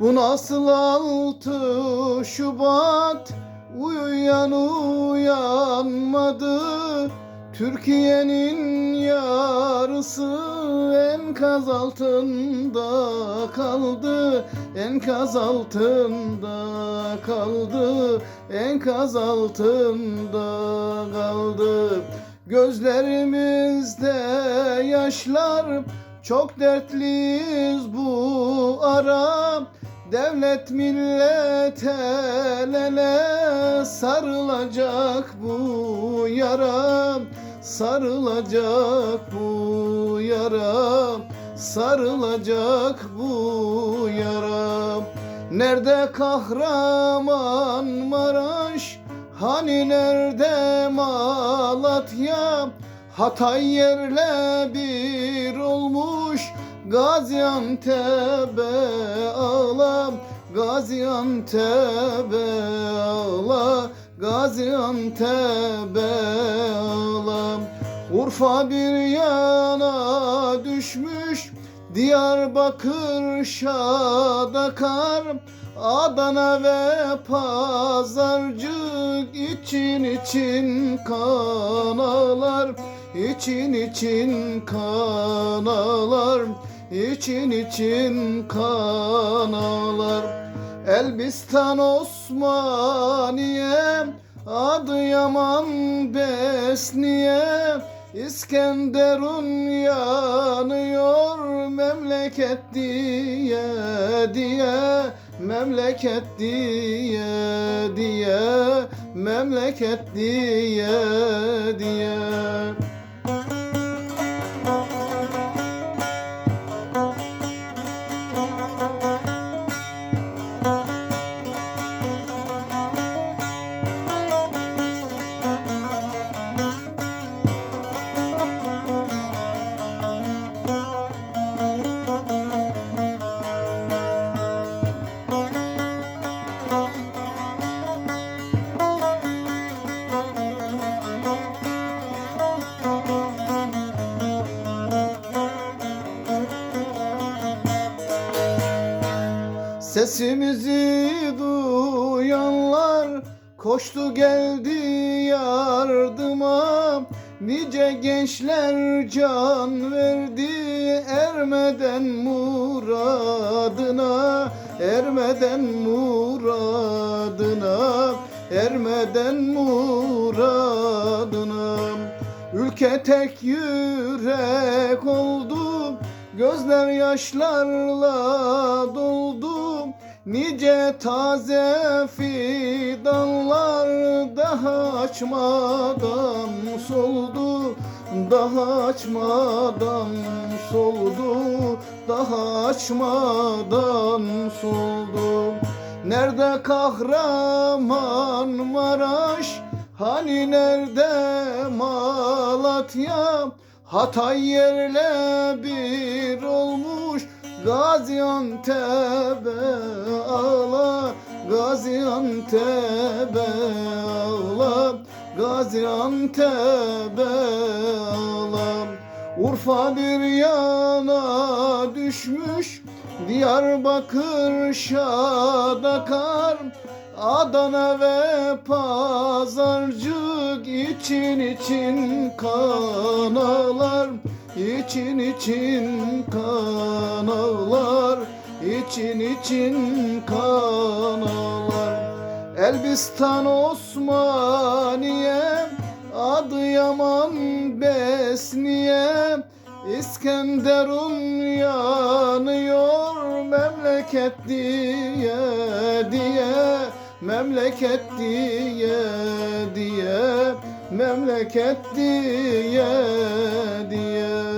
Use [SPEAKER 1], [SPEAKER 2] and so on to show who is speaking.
[SPEAKER 1] Bu nasıl altı Şubat? Uyuyan uyanmadı. Türkiye'nin yarısı enkaz altında kaldı. Enkaz altında kaldı. Enkaz altında kaldı. Gözlerimizde yaşlar. Çok dertliyiz bu ara Devlet millet el ele sarılacak bu yara Sarılacak bu yara Sarılacak bu yara Nerede kahraman Maraş Hani nerede Malatya? Hatay yerle bir olmuş Gaziantep'e ağla Gaziantep'e ağla Gaziantep'e ağla Urfa bir yana düşmüş Diyarbakır Şadakar Adana ve Pazarcık için için kan ağlar için için kan ağlar için için kan ağlar Elbistan Osmaniye Adıyaman Besniye İskenderun yanıyor memleket diye diye memleket diye diye memleket diye diye Sesimizi duyanlar koştu geldi yardıma. Nice gençler can verdi ermeden muradına. Ermeden muradına Ermeden muradına. Ülke tek yürek oldu Gözler yaşlarla doldu Nice taze fidanlar daha açmadan soldu Daha açmadan soldu Daha açmadan soldu. Nerede kahraman Maraş Hani nerede Malatya? Hatay yerle bir olmuş Gaziantep'e ağla Gaziantep'e ağla Gaziantep'e ağla. Urfa bir yana düşmüş Diyarbakır Şadakar Adana ve Pazarcık için için kan ağlar için için kan ağlar için için kan ağlar Elbistan Osmaniye Adıyaman Besniye. İskenderun yanıyor memleket diye diye. Memleket diye diye memleket diye diye.